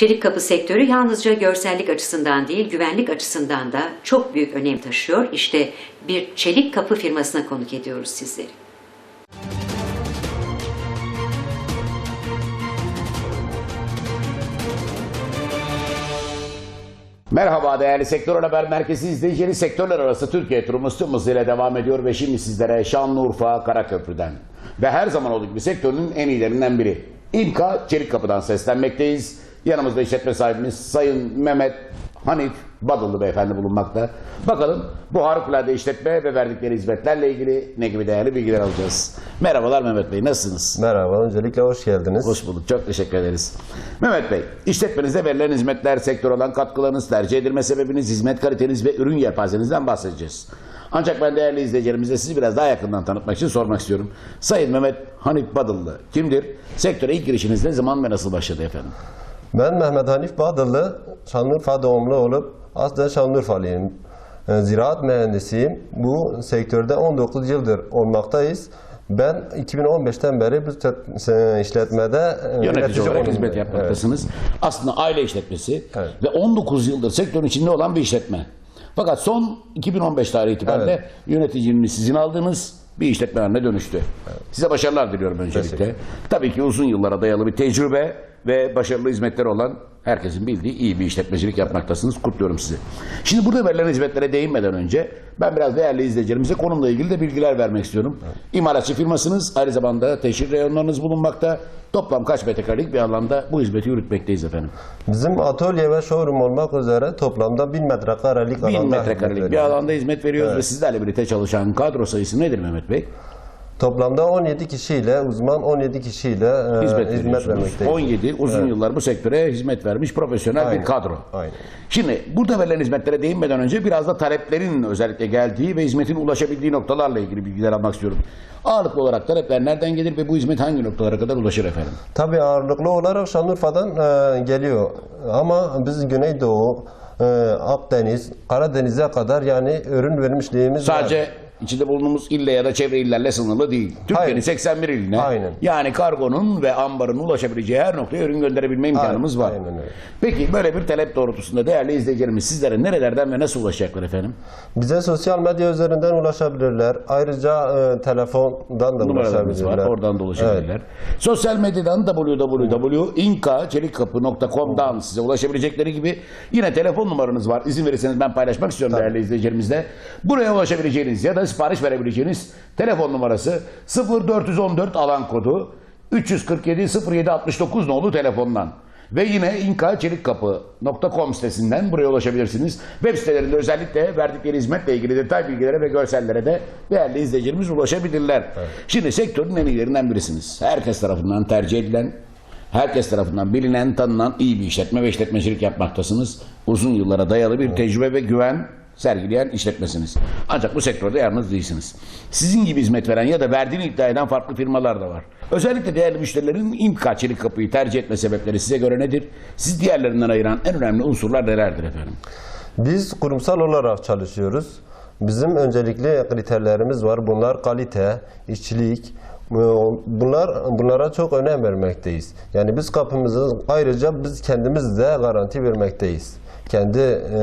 Çelik kapı sektörü yalnızca görsellik açısından değil, güvenlik açısından da çok büyük önem taşıyor. İşte bir çelik kapı firmasına konuk ediyoruz sizleri. Merhaba değerli Sektör Haber Merkezi izleyicileri sektörler arası Türkiye turumuz tüm hızıyla devam ediyor ve şimdi sizlere Şanlıurfa Karaköprü'den ve her zaman olduğu gibi sektörün en iyilerinden biri İMKA Çelik Kapı'dan seslenmekteyiz. Yanımızda işletme sahibimiz Sayın Mehmet Hanif Badıllı Beyefendi bulunmakta. Bakalım bu harikulade işletme ve verdikleri hizmetlerle ilgili ne gibi değerli bilgiler alacağız. Merhabalar Mehmet Bey nasılsınız? Merhaba, öncelikle hoş geldiniz. Hoş bulduk. Çok teşekkür ederiz. Mehmet Bey, işletmenize verilen hizmetler, sektör olan katkılarınız, tercih edilme sebebiniz, hizmet kaliteniz ve ürün yelpazenizden bahsedeceğiz. Ancak ben değerli izleyicilerimize sizi biraz daha yakından tanıtmak için sormak istiyorum. Sayın Mehmet Hanif Badıllı kimdir? Sektöre ilk girişiniz ne zaman ve nasıl başladı efendim? Ben Mehmet Hanif Badıllı, Şanlıurfa doğumlu olup aslen Şanlıurfalıyım. Ee, Ziraat mühendisiyim. Bu sektörde 19 yıldır olmaktayız. Ben 2015'ten beri bu işletmede e, Yönetici olarak hizmet yapmaktasınız. Aslında aile işletmesi Evet. ve 19 yıldır sektörün içinde olan bir işletme. Fakat son 2015 tarihi itibariyle Evet. yöneticiliğini sizin aldığınız bir işletme haline dönüştü. Size başarılar diliyorum öncelikle. Tabii ki uzun yıllara dayalı bir tecrübe ve başarılı hizmetler olan herkesin bildiği iyi bir işletmecilik yapmaktasınız. Kutluyorum sizi. Şimdi burada verilen hizmetlere değinmeden önce ben biraz değerli izleyicilerimize konumla ilgili de bilgiler vermek istiyorum. İmalatçı firmasınız, aynı zamanda teşhir reyonlarınız bulunmakta. Toplam kaç metrekarelik bir alanda bu hizmeti yürütmekteyiz efendim? Bizim atölye ve showroom olmak üzere toplamda 1000 metrekarelik alanda 1000 hizmet metrekarelik bir alanda hizmet veriyoruz ve sizlerle birlikte çalışan kadro sayısı nedir Mehmet Bey? Toplamda 17 kişiyle, uzman 17 kişiyle e, Hizmet, hizmet, vermekteyiz. 17 uzun yıllar bu sektöre hizmet vermiş profesyonel bir Aynen. kadro. Aynen. Şimdi burada verilen hizmetlere değinmeden önce biraz da taleplerin özellikle geldiği ve hizmetin ulaşabildiği noktalarla ilgili bilgiler almak istiyorum. Ağırlıklı olarak talepler nereden gelir ve bu hizmet hangi noktalara kadar ulaşır efendim? Tabii ağırlıklı olarak Şanlıurfa'dan e, geliyor. Ama biz Güneydoğu, e, Akdeniz, Karadeniz'e kadar yani ürün vermişliğimiz var. İçinde bulunduğumuz ille ya da çevre illerle sınırlı değil. Türkiye'nin Hayır. 81 iline Aynen. yani kargonun ve ambarın ulaşabileceği her noktaya ürün gönderebilme imkanımız var. aynen öyle. Peki böyle bir talep doğrultusunda değerli izleyicilerimiz sizlere nerelerden ve nasıl ulaşacaklar efendim? Bize sosyal medya üzerinden ulaşabilirler. Ayrıca e, telefondan da Numaralarımız ulaşabilirler. var. Oradan da ulaşabilirler. Sosyal medyadan www.inka.com.dan size ulaşabilecekleri gibi yine telefon numaranız var. İzin verirseniz ben paylaşmak istiyorum değerli izleyicilerimizle. Buraya ulaşabileceğiniz ya da sipariş verebileceğiniz telefon numarası 0414 alan kodu 347 07 69 nolu telefondan. Ve yine inkacelikkapı.com sitesinden buraya ulaşabilirsiniz. Web sitelerinde özellikle verdikleri hizmetle ilgili detay bilgilere ve görsellere de değerli izleyicilerimiz ulaşabilirler. Şimdi sektörün en iyilerinden birisiniz. Herkes tarafından tercih edilen, herkes tarafından bilinen, tanınan iyi bir işletme ve işletmecilik yapmaktasınız. Uzun yıllara dayalı bir tecrübe ve güven sergileyen işletmesiniz. Ancak bu sektörde yalnız değilsiniz. Sizin gibi hizmet veren ya da verdiğini iddia eden farklı firmalar da var. Özellikle değerli müşterilerin İMKA Çelik Kapı'yı tercih etme sebepleri size göre nedir? Siz diğerlerinden ayıran en önemli unsurlar nelerdir efendim? Biz kurumsal olarak çalışıyoruz. Bizim öncelikli kriterlerimiz var. Bunlar kalite, işçilik. e, Bunlar bunlara çok önem vermekteyiz. Yani biz kapımızı ayrıca biz kendimiz de garanti vermekteyiz. Kendi e,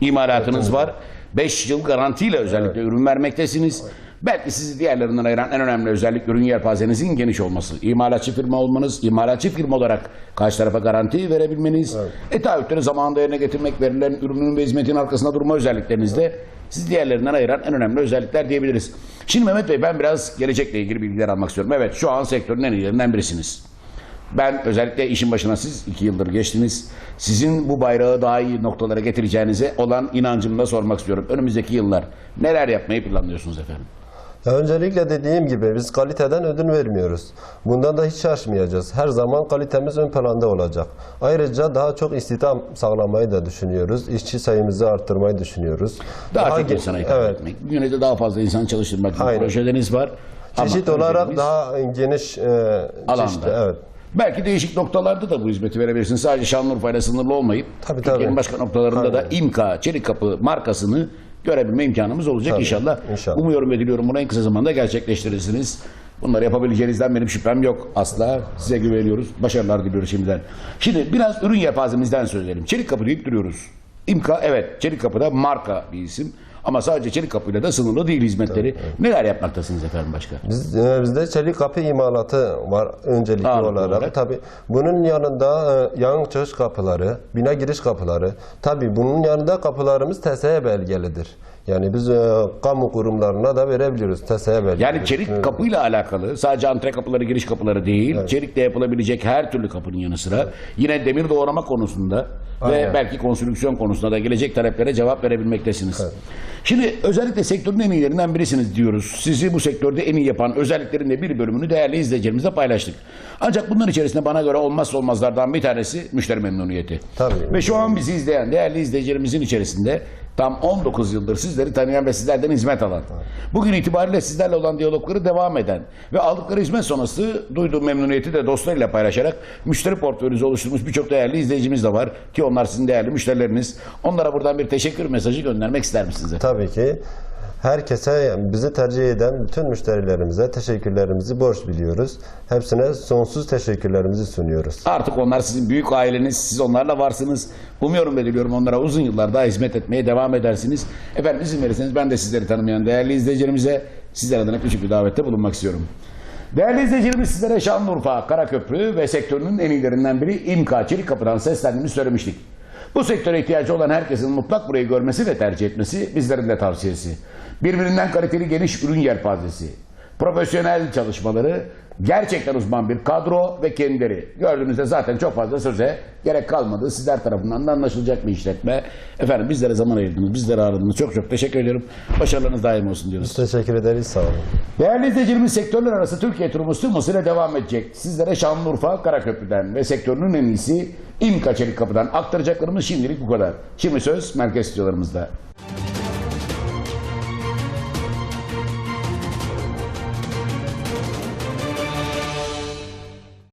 İmalatınız var. 5 yıl garantiyle özellikle ürün vermektesiniz. Belki sizi diğerlerinden ayıran en önemli özellik ürün yelpazenizin geniş olması. İmalatçı firma olmanız, imalatçı firma olarak karşı tarafa garanti verebilmeniz, e taahhütleri zamanında yerine getirmek, verilen ürünün ve hizmetin arkasında durma özellikleriniz de sizi diğerlerinden ayıran en önemli özellikler diyebiliriz. Şimdi Mehmet Bey ben biraz gelecekle ilgili bilgiler almak istiyorum. Evet şu an sektörün en iyilerinden birisiniz. Ben özellikle işin başına siz iki yıldır geçtiniz. Sizin bu bayrağı daha iyi noktalara getireceğinize olan inancımla sormak istiyorum. Önümüzdeki yıllar neler yapmayı planlıyorsunuz efendim? Ya Öncelikle dediğim gibi biz kaliteden ödün vermiyoruz. Bundan da hiç şaşmayacağız. Her zaman kalitemiz ön planda olacak. Ayrıca daha çok istihdam sağlamayı da düşünüyoruz. İşçi sayımızı arttırmayı düşünüyoruz. Daha, çok ge- insana hitap evet. etmek. Yine daha fazla insan çalıştırmak Aynen. projeleriniz var. Ama Çeşit olarak önceliğimiz daha geniş e, alanda. çeşitli, evet. Belki değişik noktalarda da bu hizmeti verebilirsiniz. Sadece Şanlıurfa ile sınırlı olmayıp Tabii, Türkiye'nin tabii. başka noktalarında da İMKA Çelik Kapı markasını görebilme imkanımız olacak Tabii, inşallah. inşallah. Umuyorum ve diliyorum bunu en kısa zamanda gerçekleştirirsiniz. Bunları yapabileceğinizden benim şüphem yok. Asla size güveniyoruz. Başarılar diliyoruz şimdiden. Şimdi biraz ürün yelpazemizden söz edelim. Çelik kapı deyip duruyoruz. İmka evet Çelik Kapı'da marka bir isim. Ama sadece Çelik Kapı'yla da sınırlı değil hizmetleri. Neler yapmaktasınız efendim başka? Biz, e, bizde çelik kapı imalatı var öncelikli Ağırlıklı olarak. olarak. Tabii bunun yanında e, yan çıkış kapıları, bina giriş kapıları. Tabii bunun yanında kapılarımız TSE belgelidir. Yani biz e, kamu kurumlarına da verebiliyoruz TSE belgeli. Yani çelik kapıyla alakalı sadece antre kapıları giriş kapıları değil çelikle yapılabilecek her türlü kapının yanı sıra yine demir doğrama konusunda ve Aynen. belki konstrüksiyon konusunda da gelecek taleplere cevap verebilmektesiniz. Şimdi özellikle sektörün en iyilerinden birisiniz diyoruz. Sizi bu sektörde en iyi yapan özelliklerin de bir bölümünü değerli izleyicilerimizle paylaştık. Ancak bunların içerisinde bana göre olmazsa olmazlardan bir tanesi müşteri memnuniyeti. Tabii. Ve şu an bizi izleyen değerli izleyicilerimizin içerisinde tam 19 yıldır sizleri tanıyan ve sizlerden hizmet alan, bugün itibariyle sizlerle olan diyalogları devam eden ve aldıkları hizmet sonrası duyduğu memnuniyeti de dostlarıyla paylaşarak müşteri portföyünüzü oluşturmuş birçok değerli izleyicimiz de var ki onlar sizin değerli müşterileriniz. Onlara buradan bir teşekkür mesajı göndermek ister misiniz? Tabii ki herkese bizi tercih eden bütün müşterilerimize teşekkürlerimizi borç biliyoruz. Hepsine sonsuz teşekkürlerimizi sunuyoruz. Artık onlar sizin büyük aileniz, siz onlarla varsınız. Umuyorum ve diliyorum onlara uzun yıllar daha hizmet etmeye devam edersiniz. Efendim izin verirseniz ben de sizleri tanımayan değerli izleyicilerimize sizler adına küçük bir davette bulunmak istiyorum. Değerli izleyicilerimiz sizlere Şanlıurfa, Karaköprü ve sektörünün en iyilerinden biri İMKA Çelik Kapı'dan seslendiğimizi söylemiştik. Bu sektöre ihtiyacı olan herkesin mutlak burayı görmesi ve tercih etmesi bizlerin de tavsiyesi. Birbirinden kaliteli geniş ürün yelpazesi, profesyonel çalışmaları, gerçekten uzman bir kadro ve kendileri. Gördüğünüzde zaten çok fazla söze gerek kalmadı. Sizler tarafından da anlaşılacak bir işletme. Efendim bizlere zaman ayırdınız, bizlere aradınız. Çok çok teşekkür ediyorum. Başarılarınız daim olsun diyoruz. Teşekkür ederiz. Sağ olun. Değerli izleyicilerimiz sektörler arası Türkiye turumuz tüm hızıyla devam edecek. Sizlere Şanlıurfa Karaköprü'den ve sektörünün en iyisi İMKA Çelik Kapı'dan aktaracaklarımız şimdilik bu kadar. Şimdi söz merkez stüdyolarımızda.